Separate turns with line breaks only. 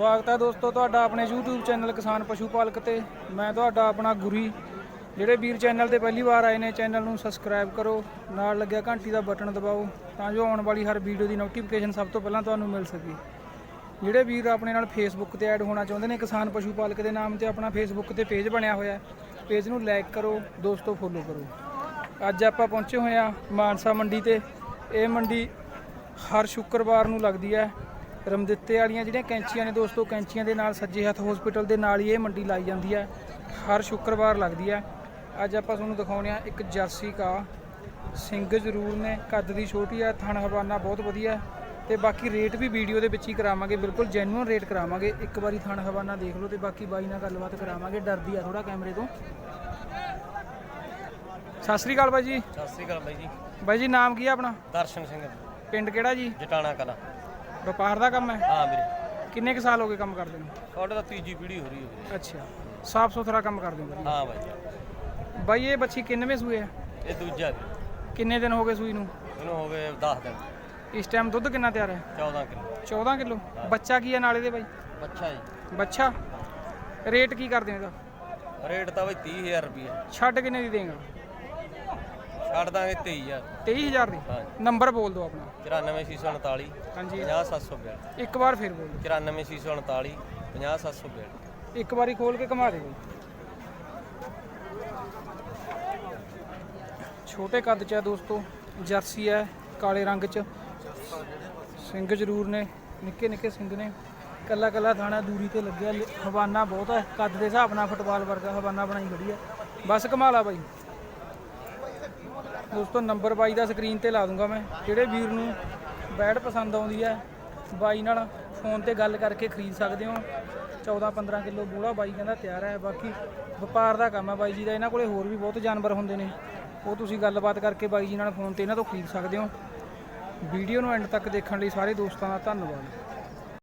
ਸਵਾਗਤ ਹੈ ਦੋਸਤੋ, ਤੁਹਾਡਾ ਆਪਣੇ YouTube ਚੈਨਲ ਕਿਸਾਨ ਪਸ਼ੂ ਪਾਲਕ ਤੇ। ਮੈਂ ਤੁਹਾਡਾ ਆਪਣਾ ਗੁਰੀ। ਜਿਹੜੇ ਵੀਰ ਚੈਨਲ ਤੇ ਪਹਿਲੀ ਵਾਰ ਆਏ ਨੇ, ਚੈਨਲ ਨੂੰ ਸਬਸਕ੍ਰਾਈਬ ਕਰੋ। ਨਾਲ ਲੱਗਿਆ ਘੰਟੀ ਦਾ ਬਟਨ ਦਬਾਓ, ਤਾਂ ਜੋ ਆਉਣ ਵਾਲੀ ਹਰ ਵੀਡੀਓ ਦੀ ਨੋਟੀਫਿਕੇਸ਼ਨ ਸਭ ਤੋਂ ਪਹਿਲਾਂ ਤੁਹਾਨੂੰ ਮਿਲ ਸਕੇ। ਜਿਹੜੇ ਵੀਰ ਆਪਣੇ ਨਾਲ ਫੇਸਬੁੱਕ ਤੇ ਐਡ ਹੋਣਾ ਚਾਹੁੰਦੇ ਨੇ, ਕਿਸਾਨ ਪਸ਼ੂ ਪਾਲਕ ਦੇ ਨਾਮ ਤੇ ਆਪਣਾ ਫੇਸਬੁੱਕ ਤੇ ਪੇਜ ਬਣਿਆ ਹੋਇਆ ਹੈ ਪੇਜ ਨੂੰ ਲਾਈਕ ਕਰੋ, ਦੋਸਤੋ ਫੋਲੋ ਕਰੋ। ਅੱਜ ਆਪਾਂ ਪਹੁੰਚੇ ਹੋਏ ਆ ਮਾਨਸਾ ਮੰਡੀ ਤੇ। ਇਹ ਮੰਡੀ ਹਰ ਸ਼ੁੱਕਰਵਾਰ ਨੂੰ ਲੱਗਦੀ ਹੈ। ਰਮਦਿੱਤੇ ਵਾਲੀਆਂ ਜਿਹੜੀਆਂ ਕੈਂਚੀਆਂ ਨੇ ਦੋਸਤੋ ਕੈਂਚੀਆਂ ਦੇ ਨਾਲ ਸੱਜੇ ਹੱਥ ਹਸਪੀਟਲ ਦੇ ਨਾਲ ਹੀ ਇਹ ਮੰਡੀ ਲਾਈ ਜਾਂਦੀ ਹੈ। ਹਰ ਸ਼ੁੱਕਰਵਾਰ ਲੱਗਦੀ ਹੈ। ਅੱਜ ਆਪਾਂ ਤੁਹਾਨੂੰ ਦਿਖਾਉਂਦੇ ਆ ਇੱਕ ਜਰਸੀ ਕਾ। ਸਿੰਘ ਜ਼ਰੂਰ ਨੇ ਕੱਦ ਦੀ ਛੋਟੀ ਹੈ ਥਣ ਹਵਾਨਾ ਬਹੁਤ ਵਧੀਆ ਤੇ ਬਾਕੀ ਰੇਟ ਵੀ ਵੀਡੀਓ ਦੇ ਵਿੱਚ ਹੀ ਕਰਾਵਾਂਗੇ ਬਿਲਕੁਲ ਜੈਨੂਅਨ ਰੇਟ ਕਰਾਵਾਂਗੇ। ਇੱਕ ਵਾਰੀ ਥਣ ਹਵਾਨਾ ਦੇਖ ਲਓ ਤੇ ਬਾਕੀ ਬਾਈ ਨਾਲ ਗੱਲਬਾਤ ਕਰਾਵਾਂਗੇ ਡਰਦੀ ਆ ਥੋੜਾ ਕੈਮਰੇ ਤੋਂ। ਸਤਿ ਸ੍ਰੀ ਅਕਾਲ ਬਾਈ ਜੀ।
ਸਤਿ ਸ੍ਰੀ ਅਕਾਲ ਬਾਈ ਜੀ।
ਬਾਈ ਜੀ ਨਾਮ ਕੀ ਹੈ ਆਪਣਾ?
ਦਰਸ਼ਨ ਸਿੰਘ।
ਪਿੰਡ ਕਿਹੜਾ ਜੀ?
ਜਟਾਣਾ ਕਲਾ।
ਵਪਾਰ ਦਾ ਕੰਮ ਹੈ?
ਹਾਂ ਵੀਰੇ।
ਕਿੰਨੇ ਕੁ ਸਾਲ ਹੋ ਗਏ ਕੰਮ ਕਰਦੇ ਨੂੰ?
ਤੁਹਾਡੇ ਤਾਂ ਤੀਜੀ ਪੀੜ੍ਹੀ ਹੋ ਰਹੀ ਹੈ
ਅੱਛਾ। ਸਾਫ਼ ਸੁਥਰਾ ਕੰਮ ਕਰਦੇ ਹੋ ਵਧੀਆ।
ਹਾਂ ਬਾਈ ਜੀ।
ਬਾਈ ਇਹ ਬੱਚੀ ਕਿੰਨਵੇਂ ਸੂਏ ਆ?
ਇਹ ਦੂਜਾ ਵੀਰੇ।
ਕਿੰਨੇ ਦਿਨ ਹੋ ਗਏ ਸੂਈ ਨੂੰ?
ਇਹਨੂੰ ਹੋ ਗਏ 10 ਦਿਨ।
ਇਸ ਟਾਈਮ ਦੁੱਧ ਕਿੰਨਾ ਤਿਆਰ ਹੈ?
14 ਕਿਲੋ।
14 ਕਿਲੋ? ਬੱਚਾ ਕੀ ਹੈ ਨਾਲੇ ਦੇ ਬਾਈ?
ਅੱਛਾ ਜੀ।
ਬੱਚਾ? ਰੇਟ ਕੀ ਕਰਦੇ ਹੋ ਇਹਦਾ?
ਰੇਟ ਤਾਂ ਬਾਈ 30000 ਰੁਪਏ
ਛੱਡ ਕਿੰਨੇ ਦੀ ਦੇਗਾ?
ਛੱਡ ਦਾਂਗੇ 23000
23000 ਦੀ?
ਹਾਂ।
ਨੰਬਰ ਬੋਲ ਦਿਓ ਆਪਣਾ।
94649
ਹਾਂਜੀ।
50742
ਇੱਕ ਵਾਰ ਫਿਰ ਬੋਲ
94649 50742
ਦਿਓ ਇੱਕ ਵਾਰੀ ਖੋਲ ਕੇ ਘੁਮਾ ਦੇ ਬਾਈ ਛੋਟੇ ਕੱਦ ਚ ਹੈ ਦੋਸਤੋ ਜਰਸੀ ਹੈ ਕਾਲੇ ਰੰਗ ਚ। ਸਿੰਘ ਜ਼ਰੂਰ ਨੇ ਨਿੱਕੇ ਨਿੱਕੇ ਸਿੰਘ ਨੇ। ਕੱਲਾ ਕੱਲਾ ਥਾਣਾ ਦੂਰੀ ਤੇ ਲੱਗਿਆ। ਹਵਾਨਾ ਬਹੁਤ ਹੈ ਕੱਦ ਦੇ ਹਿਸਾਬ ਨਾਲ ਫੁੱਟਬਾਲ ਵਰਗਾ ਹਵਾਨਾ ਬਣਾਈ ਖੜੀ ਹੈ। ਬਸ ਕਮਾਲਾ ਬਾਈ। ਦੋਸਤੋ ਨੰਬਰ ਬਾਈ ਦਾ ਸਕਰੀਨ ਤੇ ਲਾ ਦੂੰਗਾ ਮੈਂ, ਜਿਹੜੇ ਵੀਰ ਨੂੰ ਬੈਟ ਪਸੰਦ ਆਉਂਦੀ ਹੈ, ਬਾਈ ਨਾਲ ਫੋਨ ਤੇ ਗੱਲ ਕਰਕੇ ਖਰੀਦ ਸਕਦੇ ਹੋ। 14 15 ਕਿਲੋ ਬੂੜਾ ਬਾਈ ਕਹਿੰਦਾ ਤਿਆਰ ਹੈ, ਬਾਕੀ ਵਪਾਰ ਦਾ ਕੰਮ ਹੈ ਬਾਈ ਜੀ ਦਾ, ਇਹਨਾਂ ਕੋਲੇ ਹੋਰ ਵੀ ਬਹੁਤ ਜਾਨਵਰ ਹੁੰਦੇ ਨੇ। ਉਹ ਤੁਸੀਂ ਗੱਲਬਾਤ ਕਰਕੇ ਬਾਈ ਜੀ ਨਾਲ ਫੋਨ ਤੇ ਇਹਨਾਂ ਤੋਂ ਖਰੀਦ ਸਕਦੇ ਹੋ। ਵੀਡੀਓ ਨੂੰ ਐਂਡ ਤੱਕ ਦੇਖਣ ਲਈ ਸਾਰੇ ਦੋਸਤਾਂ ਦਾ ਧੰਨਵਾਦ।